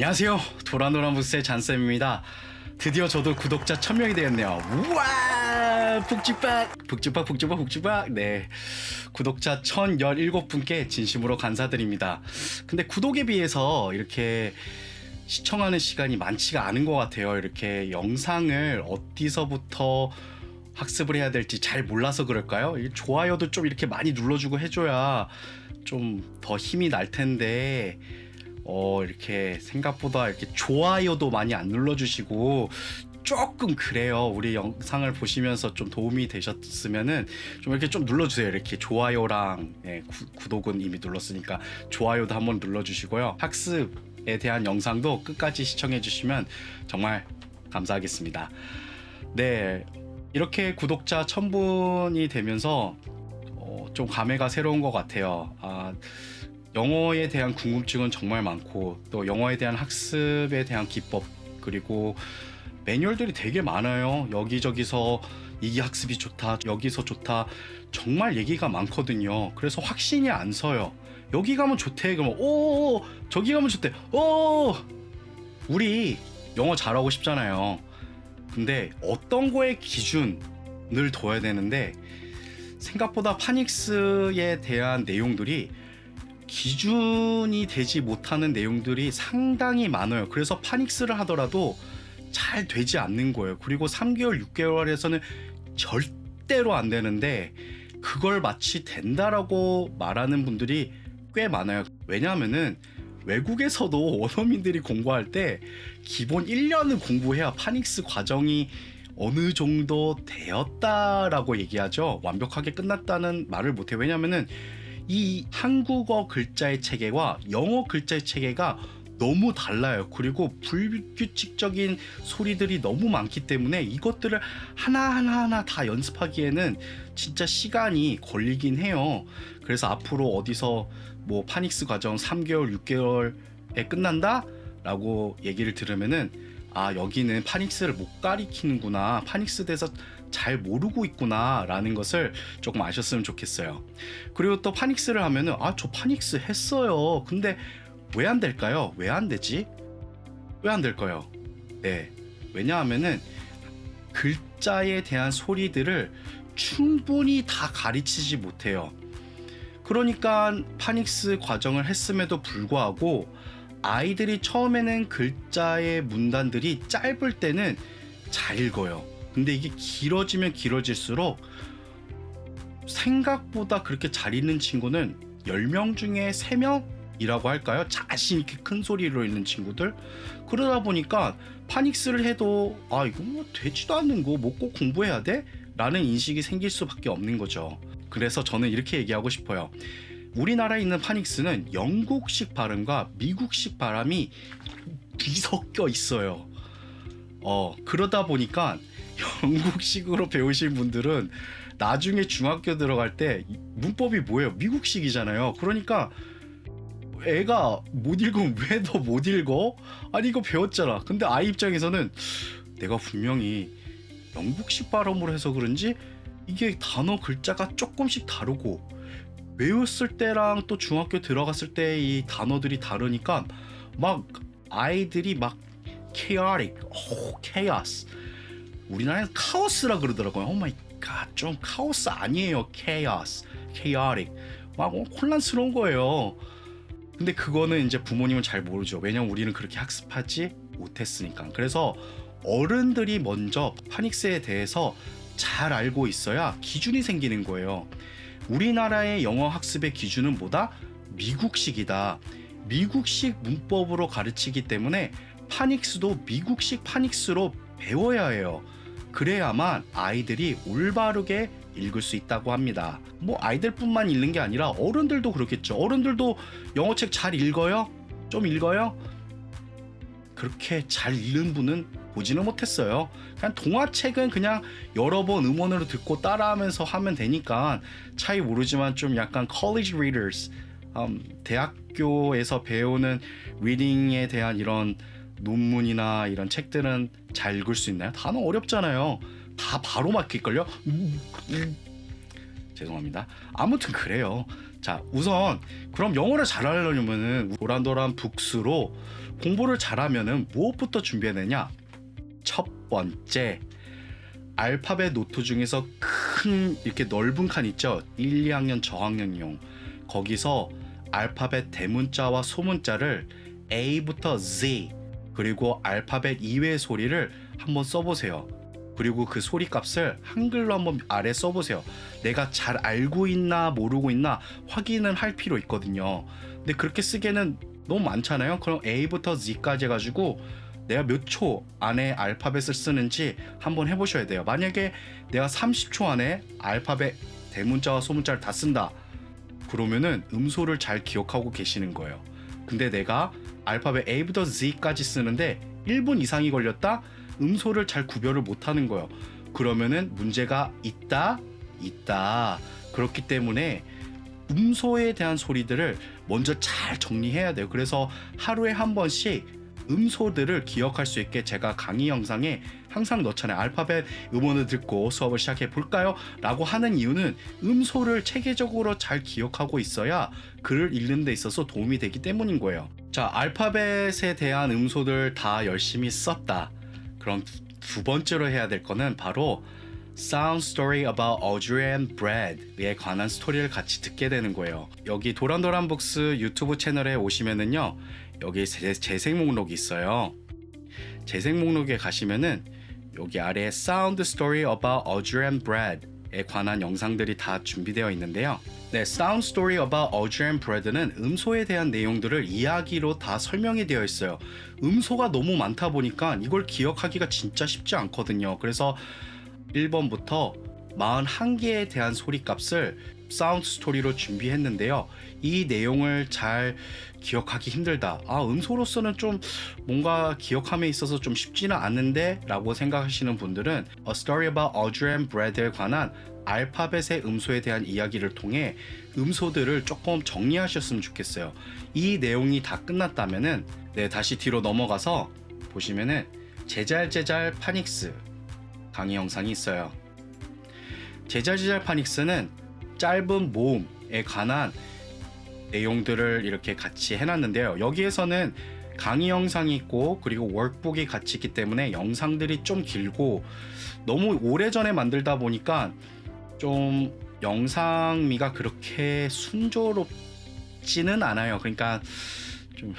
안녕하세요. 도라노라무스의 잔쌤입니다. 드디어 저도 구독자 1000명이 되었네요. 우와! 북지박! 북지박, 북지박, 북지박! 네. 구독자 1017분께 진심으로 감사드립니다. 근데 구독에 비해서 이렇게 시청하는 시간이 많지가 않은 것 같아요. 이렇게 영상을 어디서부터 학습을 해야 될지 잘 몰라서 그럴까요? 이 좋아요도 좀 이렇게 많이 눌러주고 해줘야 좀 더 힘이 날 텐데, 어, 이렇게 생각보다 이렇게 좋아요도 많이 안 눌러주시고, 조금 그래요. 우리 영상을 보시면서 좀 도움이 되셨으면은 좀 이렇게 좀 눌러주세요. 이렇게 좋아요랑 예, 구, 독은 이미 눌렀으니까 좋아요도 한번 눌러주시고요. 학습에 대한 영상도 끝까지 시청해주시면 정말 감사하겠습니다. 네, 이렇게 구독자 1000분이 되면서 어, 좀 감회가 새로운 것 같아요. 아, 영어에 대한 궁금증은 정말 많고 또 영어에 대한 학습에 대한 기법 그리고 매뉴얼들이 되게 많아요. 여기저기서 이게 학습이 좋다, 여기서 좋다. 정말 얘기가 많거든요. 그래서 확신이 안 서요. 여기 가면 좋대. 그러면 오, 저기 가면 좋대. 오, 우리 영어 잘하고 싶잖아요. 근데 어떤 거에 기준을 둬야 되는데 생각보다 파닉스에 대한 내용들이 기준이 되지 못하는 내용들이 상당히 많아요. 그래서 파닉스를 하더라도 잘 되지 않는 거예요. 그리고 3개월, 6개월에서는 절대로 안 되는데 그걸 마치 된다라고 말하는 분들이 꽤 많아요. 왜냐하면은 외국에서도 원어민들이 공부할 때 기본 1년은 공부해야 파닉스 과정이 어느 정도 되었다라고 얘기하죠. 완벽하게 끝났다는 말을 못해요. 왜냐면은 이 한국어 글자의 체계와 영어 글자의 체계가 너무 달라요. 그리고 불규칙적인 소리들이 너무 많기 때문에 이것들을 하나하나 하나 다 연습하기에는 진짜 시간이 걸리긴 해요. 그래서 앞으로 어디서 뭐 파닉스 과정 3개월, 6개월에 끝난다? 라고 얘기를 들으면은 아, 여기는 파닉스를 못 가리키는구나. 파닉스 대해서 잘 모르고 있구나. 라는 것을 조금 아셨으면 좋겠어요. 그리고 또 파닉스를 하면은 아, 저 파닉스 했어요. 근데 왜 안 될까요? 왜 안 되지? 왜 안 될까요? 네. 왜냐하면은 글자에 대한 소리들을 충분히 다 가르치지 못해요. 그러니까 파닉스 과정을 했음에도 불구하고 아이들이 처음에는 글자의 문단들이 짧을 때는 잘 읽어요. 근데 이게 길어지면 길어질수록 생각보다 그렇게 잘 읽는 친구는 10명 중에 3명이라고 할까요? 자신 있게 큰 소리로 읽는 친구들. 그러다 보니까 파닉스를 해도 아, 이거 뭐 되지도 않는 거 뭐 꼭 공부해야 돼? 라는 인식이 생길 수밖에 없는 거죠. 그래서 저는 이렇게 얘기하고 싶어요. 우리나라에 있는 파닉스는 영국식 발음과 미국식 발음이 뒤섞여 있어요. 어, 그러다 보니까 영국식으로 배우신 분들은 나중에 중학교 들어갈 때 문법이 뭐예요? 미국식이잖아요. 그러니까 애가 못 읽으면 왜 너 못 읽어? 아니 이거 배웠잖아. 근데 아이 입장에서는 내가 분명히 영국식 발음으로 해서 그런지 이게 단어 글자가 조금씩 다르고 외웠을 때랑 또 중학교 들어갔을 때 이 단어들이 다르니까 막 아이들이 막 chaotic, 오, chaos. 우리나라에는 카오스라 그러더라고요. 오 마이 갓, 좀 카오스 아니에요. chaos, chaotic. 막 어, 혼란스러운 거예요. 근데 그거는 이제 부모님은 잘 모르죠. 왜냐면 우리는 그렇게 학습하지 못했으니까. 그래서 어른들이 먼저 파닉스에 대해서 잘 알고 있어야 기준이 생기는 거예요. 우리나라의 영어 학습의 기준은 뭐다? 미국식이다. 미국식 문법으로 가르치기 때문에 파닉스도 미국식 파닉스로 배워야 해요. 그래야만 아이들이 올바르게 읽을 수 있다고 합니다. 뭐 아이들뿐만 읽는 게 아니라 어른들도 그렇겠죠. 어른들도 영어책 잘 읽어요? 좀 읽어요? 그렇게 잘 읽는 분은 보지는 못했어요. 그냥 동화책은 그냥 여러 번 음원으로 듣고 따라하면서 하면 되니까 차이 모르지만 좀 약간 college readers, 음, 대학교에서 배우는 리딩에 대한 이런 논문이나 이런 책들은 잘 읽을 수 있나요? 단어 어렵잖아요. 다 바로 막힐걸요? 죄송합니다. 아무튼 그래요. 자, 우선 그럼 영어를 잘하려면은 도란도란 북스로 공부를 잘하면은 무엇부터 준비해야 되냐? 첫 번째 알파벳 노트 중에서 큰 이렇게 넓은 칸 있죠? 1, 2학년 저학년용 거기서 알파벳 대문자와 소문자를 A부터 Z 그리고 알파벳 이외의 소리를 한번 써보세요. 그리고 그 소리 값을 한글로 한번 아래 써보세요. 내가 잘 알고 있나 모르고 있나 확인을 할 필요 있거든요. 근데 그렇게 쓰기에는 너무 많잖아요. 그럼 A부터 Z까지 해가지고 내가 몇 초 안에 알파벳을 쓰는지 한번 해보셔야 돼요. 만약에 내가 30초 안에 알파벳 대문자와 소문자를 다 쓴다. 그러면은 음소를 잘 기억하고 계시는 거예요. 근데 내가 알파벳 A부터 Z까지 쓰는데 1분 이상이 걸렸다? 음소를 잘 구별을 못 하는 거예요. 그러면은 문제가 있다, 있다. 그렇기 때문에 음소에 대한 소리들을 먼저 잘 정리해야 돼요. 그래서 하루에 한 번씩 음소들을 기억할 수 있게 제가 강의 영상에 항상 넣잖아요. 알파벳 음원을 듣고 수업을 시작해 볼까요? 라고 하는 이유는 음소를 체계적으로 잘 기억하고 있어야 글을 읽는 데 있어서 도움이 되기 때문인 거예요. 자, 알파벳에 대한 음소들 다 열심히 썼다. 그럼 두- 두 번째로 해야 될 거는 바로 Sound Story About Audrey and Brad에 관한 스토리를 같이 듣게 되는 거예요. 여기 도란도란 북스 유튜브 채널에 오시면은요. 여기 재- 재생 목록이 있어요. 재생 목록에 가시면은 여기 아래에 Sound Story About Audrey and Brad에 관한 영상들이 다 준비되어 있는데요. 네, Sound Story About Audrey and Brad는 음소에 대한 내용들을 이야기로 다 설명이 되어 있어요. 음소가 너무 많다 보니까 이걸 기억하기가 진짜 쉽지 않거든요. 그래서 1번부터 41개에 대한 소리 값을 사운드 스토리로 준비했는데요. 이 내용을 잘 기억하기 힘들다. 아, 음소로서는 좀 뭔가 기억함에 있어서 좀 쉽지는 않은데 라고 생각하시는 분들은 A Story About Audrey and Brad에 관한 알파벳의 음소에 대한 이야기를 통해 음소들을 조금 정리하셨으면 좋겠어요. 이 내용이 다 끝났다면은 네, 다시 뒤로 넘어가서 보시면은 제잘제잘 파닉스 강의 영상이 있어요. 제잘제잘 파닉스는 짧은 모음에 관한 내용들을 이렇게 같이 해놨는데요. 여기에서는 강의 영상이 있고 그리고 월북이 같이 있기 때문에 영상들이 좀 길고 너무 오래전에 만들다 보니까 좀 영상미가 그렇게 순조롭지는 않아요. 그러니까 좀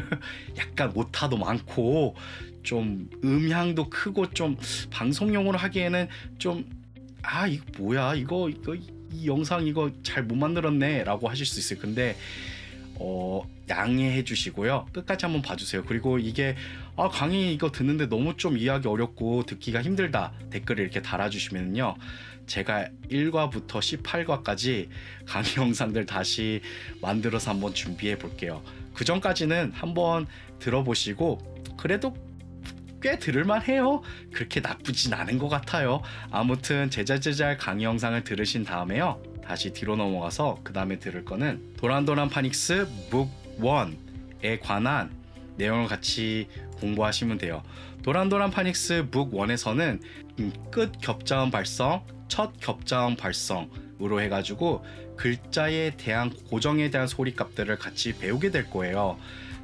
약간 오타도 많고 좀 음향도 크고 좀 방송용으로 하기에는 좀 아 이거 뭐야 이거 이거 이 영상 이거 잘 못 만들었네 라고 하실 수 있어요. 근데 어 양해해 주시고요. 끝까지 한번 봐주세요. 그리고 이게 아 강의 이거 듣는데 너무 좀 이해하기 어렵고 듣기가 힘들다 댓글을 이렇게 달아주시면요. 제가 1과부터 18과까지 강의 영상들 다시 만들어서 한번 준비해 볼게요. 그 전까지는 한번 들어보시고 그래도 꽤 들을만 해요. 그렇게 나쁘진 않은 것 같아요. 아무튼 제잘제잘 강의 영상을 들으신 다음에요. 다시 뒤로 넘어가서 그 다음에 들을 거는 도란도란 파닉스 북 1에 관한 내용을 같이 공부하시면 돼요. 도란도란 파닉스 북 1에서는 끝 겹자음 발성, 첫 겹자음 발성으로 해가지고 글자에 대한 고정에 대한 소리 값들을 같이 배우게 될 거예요.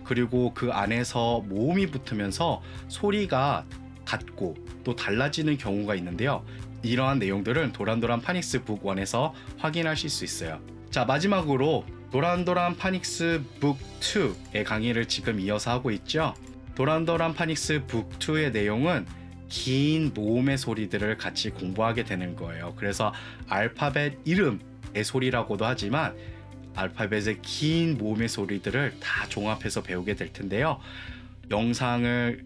그리고 그 안에서 모음이 붙으면서 소리가 같고 또 달라지는 경우가 있는데요. 이러한 내용들은 도란도란 파닉스 북 1에서 확인하실 수 있어요. 자, 마지막으로 도란도란 파닉스 북 2의 강의를 지금 이어서 하고 있죠. 도란도란 파닉스 북 2의 내용은 긴 모음의 소리들을 같이 공부하게 되는 거예요. 그래서 알파벳 이름의 소리라고도 하지만 알파벳의 긴 모음의 소리들을 다 종합해서 배우게 될 텐데요. 영상을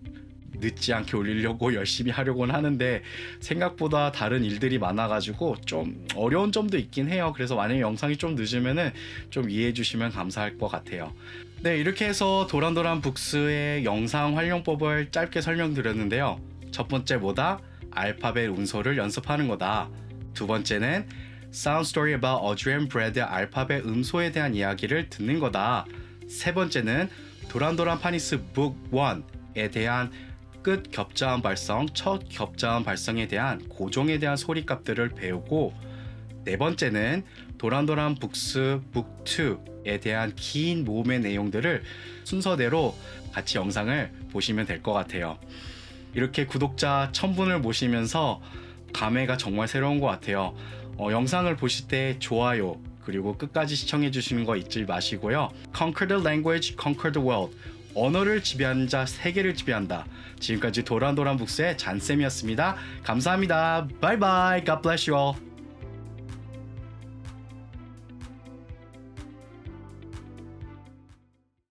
늦지 않게 올리려고 열심히 하려고는 하는데 생각보다 다른 일들이 많아가지고 좀 어려운 점도 있긴 해요. 그래서 만약에 영상이 좀 늦으면은 좀 이해해 주시면 감사할 것 같아요. 네, 이렇게 해서 도란도란 북스의 영상 활용법을 짧게 설명드렸는데요. 첫 번째 뭐다? 알파벳 운소를 연습하는 거다. 두 번째는 Sound Story About Audrey and Brad의 알파벳 음소에 대한 이야기를 듣는 거다. 세 번째는 도란도란 파니스 북 1에 대한 끝 겹자음 발성, 첫 겹자음 발성에 대한 고정에 대한 소리값들을 배우고 네 번째는 도란도란 북스 북 2에 대한 긴 모음의 내용들을 순서대로 같이 영상을 보시면 될 것 같아요. 이렇게 구독자 1000분을 모시면서 감회가 정말 새로운 것 같아요. 어, 영상을 보실 때 좋아요 그리고 끝까지 시청해 주시는 거 잊지 마시고요. Conquer the language, conquer the world. 언어를 지배하는 자 세계를 지배한다. 지금까지 도란도란 북스의 잔쌤이었습니다. 감사합니다. 바이바이. God bless you all.